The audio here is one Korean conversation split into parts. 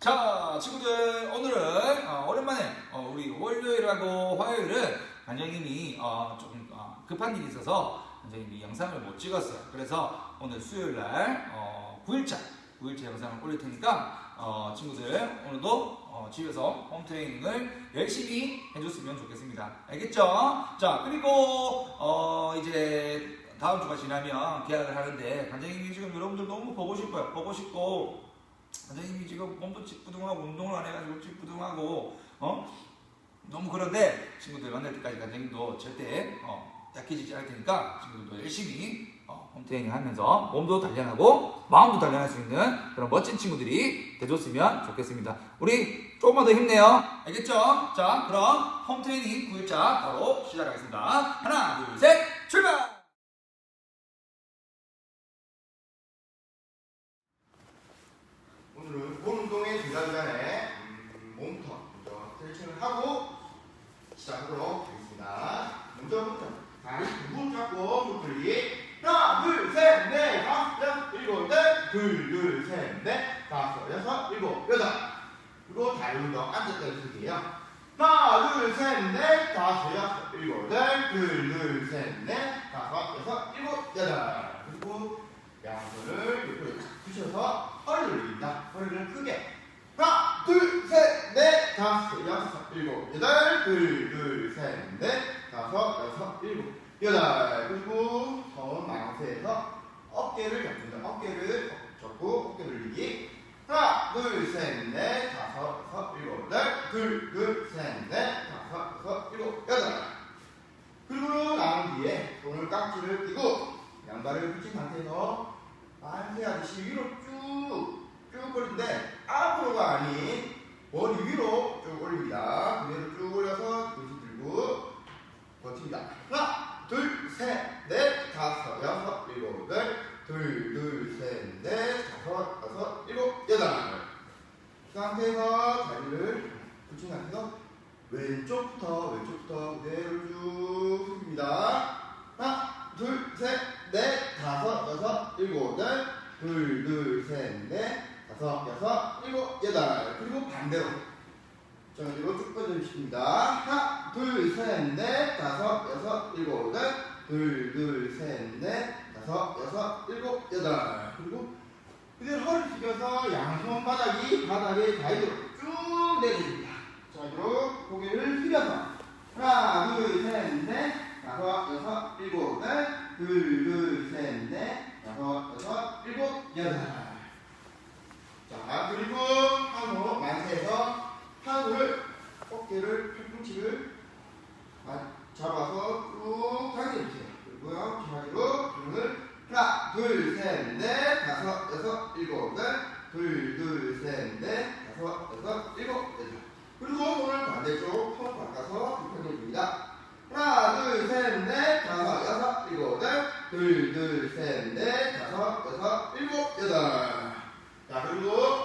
자, 친구들 오늘은 어, 오랜만에 어, 우리 월요일하고 화요일은 관장님이 어, 조금 어, 급한 일이 있어서 관장님이 영상을 못 찍었어요. 그래서 오늘 수요일 날 어, 9일차 9일차 영상을 올릴 테니까 어, 친구들 오늘도 어, 집에서 홈 트레이닝을 열심히 해줬으면 좋겠습니다. 알겠죠? 자, 그리고 어, 이제 다음 주가 지나면 계약을 하는데 관장님이 지금 여러분들 너무 보고 싶어요. 보고 싶고 선생님이 지금 몸도 찌뿌둥하고 운동을 안 해가지고 찌뿌둥하고 어 너무 그런데 친구들 만날 때까지 관장님도 절대 어, 약해지지 않을 테니까 친구들도 열심히 어, 홈트레이닝 하면서 몸도 단련하고 마음도 단련할 수 있는 그런 멋진 친구들이 돼줬으면 좋겠습니다. 우리 조금만 더 힘내요. 알겠죠? 자 그럼 홈트레이닝 9일차 바로 시작하겠습니다. 하나 둘 셋 출발! 오늘은 본 운동에 들어가기 전에 음, 몸부터 먼저 스트레칭을 하고 시작하도록 하겠습니다. 먼저부터 다리 두분 잡고 무풀리 하나 둘셋넷 다섯 여섯 일곱 둘둘셋넷 다섯 여섯 일곱 여덟 그리고 다리 운동 앉았다 해주세요. 하나 둘셋넷 다섯 여섯 일곱 둘둘셋넷 다섯 여섯 일곱 여덟 그리고 양손을 옆으로 탁 붙여서 허리를 올립니다. 허리를 크게. 하나, 둘, 셋, 넷, 다섯, 여섯, 일곱, 여덟, 둘, 둘, 셋, 넷, 다섯, 여섯, 일곱, 여덟. 그리고 손 망세해서 어깨를 잡습니다. 어깨를 접고 어깨 돌리기. 하나, 둘, 셋, 넷, 다섯, 여섯, 일곱, 여덟, 둘, 둘, 셋, 넷, 다섯, 여섯, 일곱, 여덟. 그리고 나온 뒤에 손을 깍지를 끼고 양발을 붙인 상태에서 만세하듯이 위로 쭉, 쭉 올리는데 앞으로가 아닌 머리 위로 쭉 올립니다. 그대로 쭉 올려서 뒤 들고 버팁니다. 하나, 둘, 셋, 넷, 다섯, 여섯, 일곱, 여덟, 둘, 둘, 셋, 넷, 다섯, 여섯, 일곱, 여덟. 그 상태에서 다리를 붙인 상태에서 왼쪽부터 왼쪽부터 그대로 쭉 숙입니다. 하나, 둘, 셋, 넷, 다섯, 여섯, 일곱, 여덟, 둘, 둘, 셋, 넷, 다섯, 여섯, 일곱, 여덟. 그리고 반대로. 자, 그리고 쭉 뻗어주십니다. 하나, 둘, 셋, 넷, 다섯, 여섯, 일곱, 여덟, 둘, 둘, 셋, 넷, 다섯, 여섯, 일곱, 여덟. 그리고 그대로 허리 숙여서 양손 바닥이 바닥에 닿도록 쭉 내려줍니다. 자, 그리고 고개를 숙여서 하나, 둘, 셋, 넷, 다섯, 여섯, 일곱, 여덟, 둘, 둘, 셋, 넷, 다섯, 여섯, 일곱, 여덟. 자, 그리고 한 손 만세해서 한 손을 어깨를 팔꿈치를 마- 잡아서 쭉 당겨주세요. 그리고요, 기마지로 등을 하나, 둘, 셋, 넷, 다섯, 여섯, 일곱, 여덟, 둘, 둘, 셋, 넷, 다섯, 여섯, 일곱, 여덟. 그리고 손을 반대쪽 손 바꿔서 당겨줍니다. 하나, 둘, 셋, 넷, 다섯, 여섯, 일곱, 여덟, 둘, 둘, 셋, 넷, 다섯, 여섯, 일곱, 여덟. 자, 그리고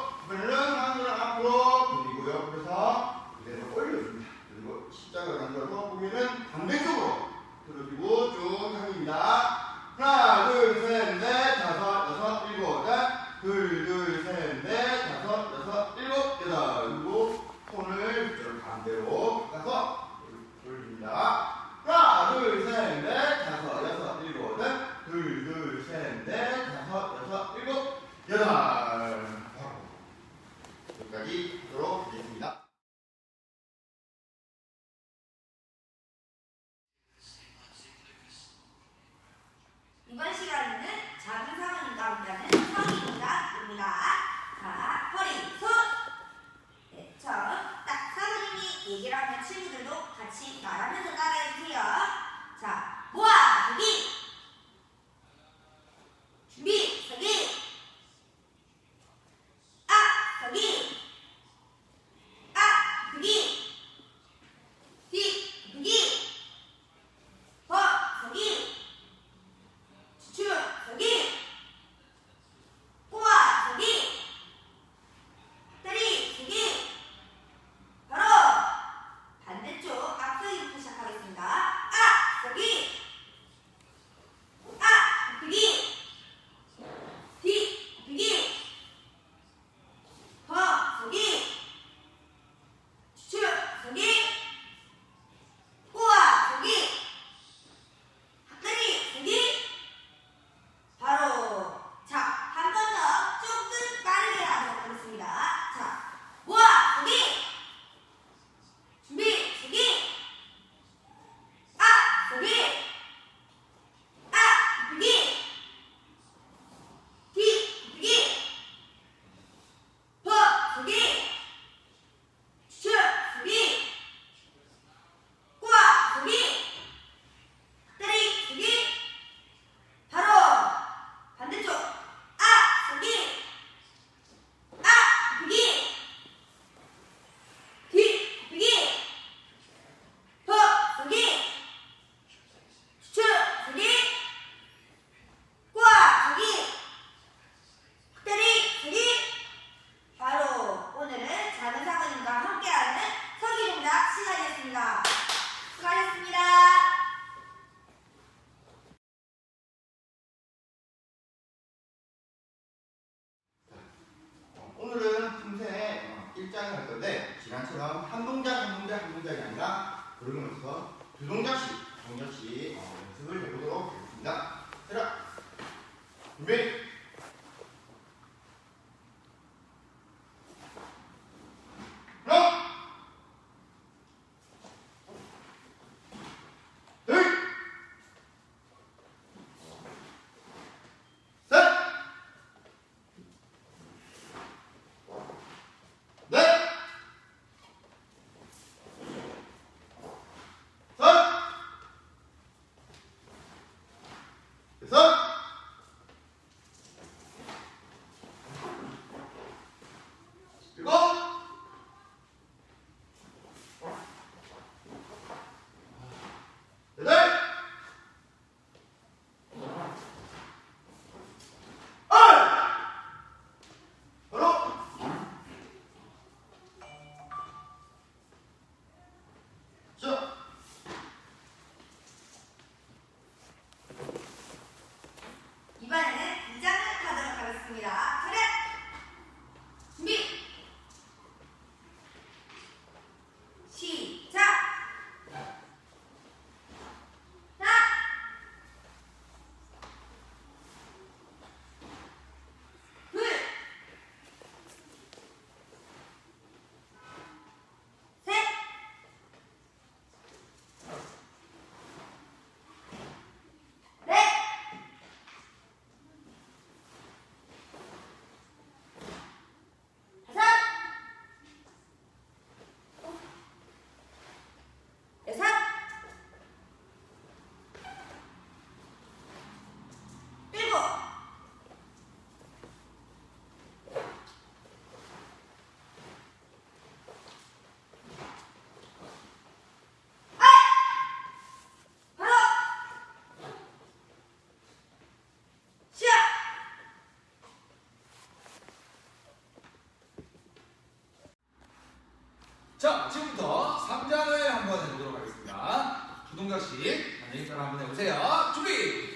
자, 지금부터 3장을 한번 해보도록 하겠습니다. 두 동작씩 안녕히 따라 한번 해보세요. 준비!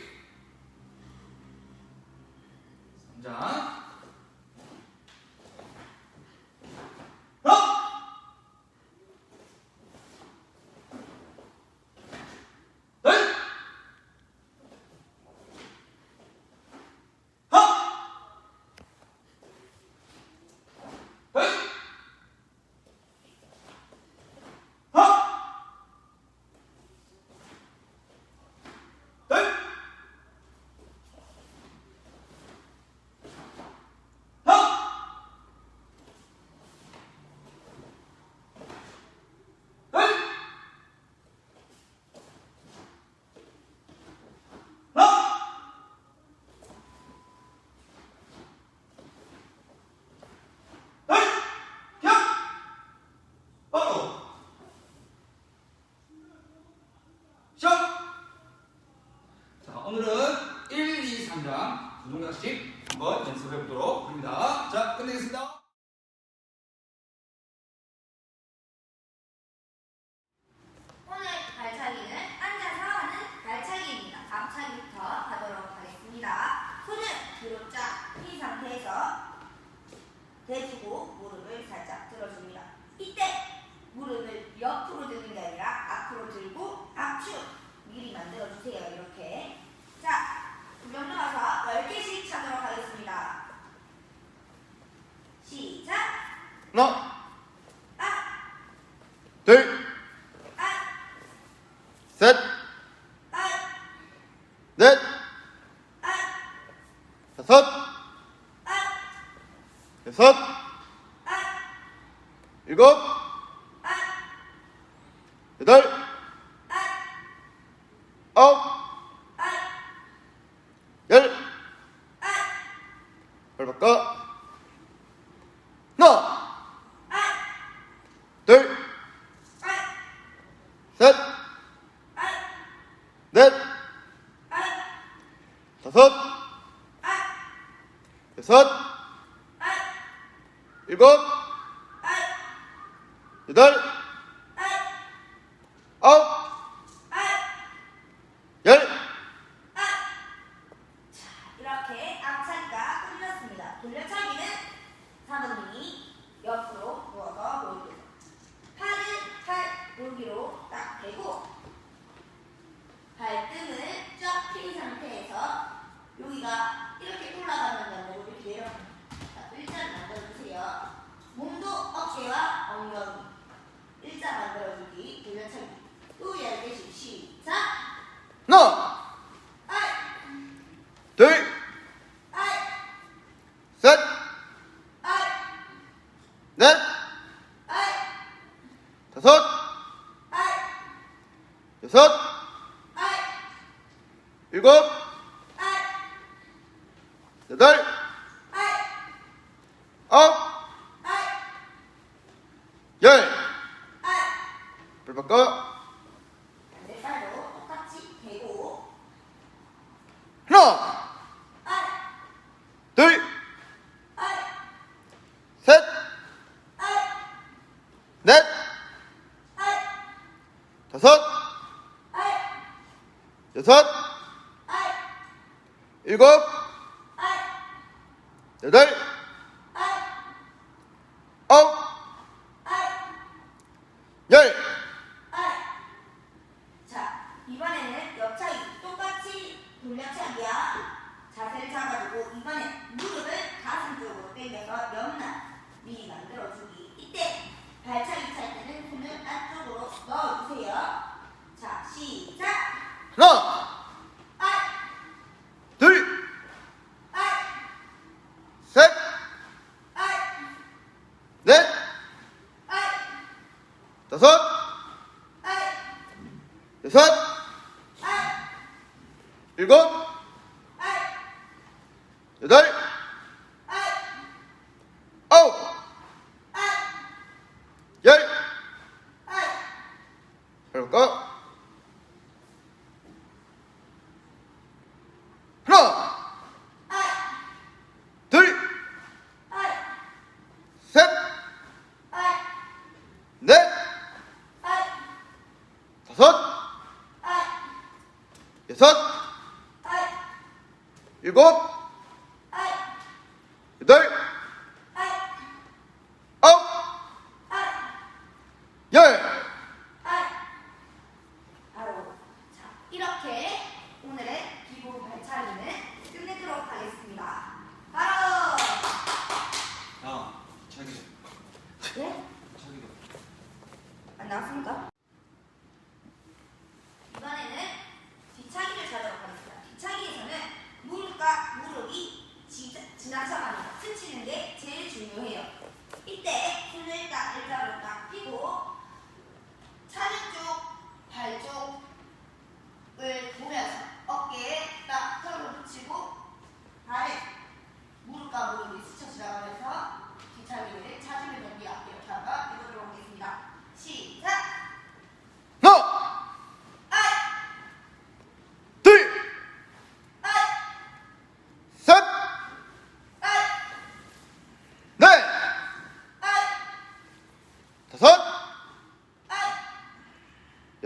3장. 하나! 둘! 하나! 둘! 하나! 둘! 하나! 둘! 하나! 둘! 켜! 바로 시작! 자, 오늘은 1, 2, 3장 두 동작씩 한번 연습해 보도록 합니다. 자, 끝내겠습니다. 오늘 발차기는 앉아서 하는 발차기입니다. 앞차기부터 하도록 하겠습니다. 손을 뒤로 쫙 핀 상태에서 대주고 무릎을 살짝 들어줍니다. 이때 무릎을 옆으로 드는 게 아니라 앞으로 들고 압축 미리 만들어주세요. 이렇게. 자, 두명 나와서 10개씩 차도록 하겠습니다. 시작! 하 일곱, 아. 여덟, 일곱, 여덟, 여섯, 여섯. 일곱. 자기. 예? 자기 안 아, 나왔습니까?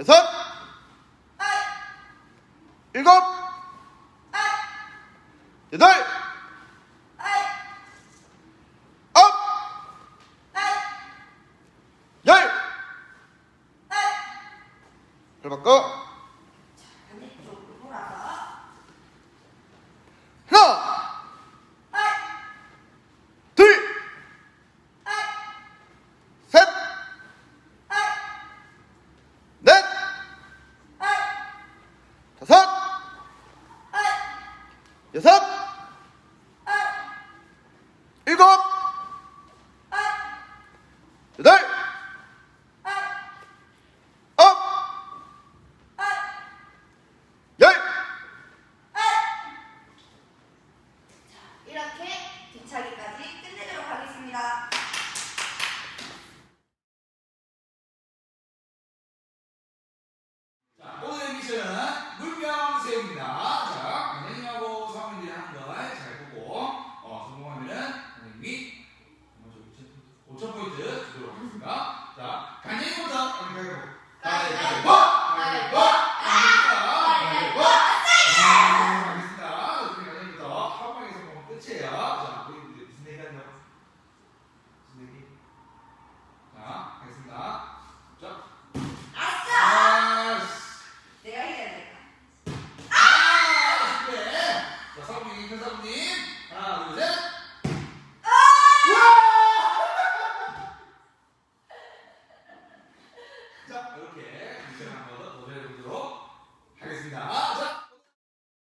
여섯, 일곱, 여덟, 아홉, 열. 열 바꿔. よっしゃ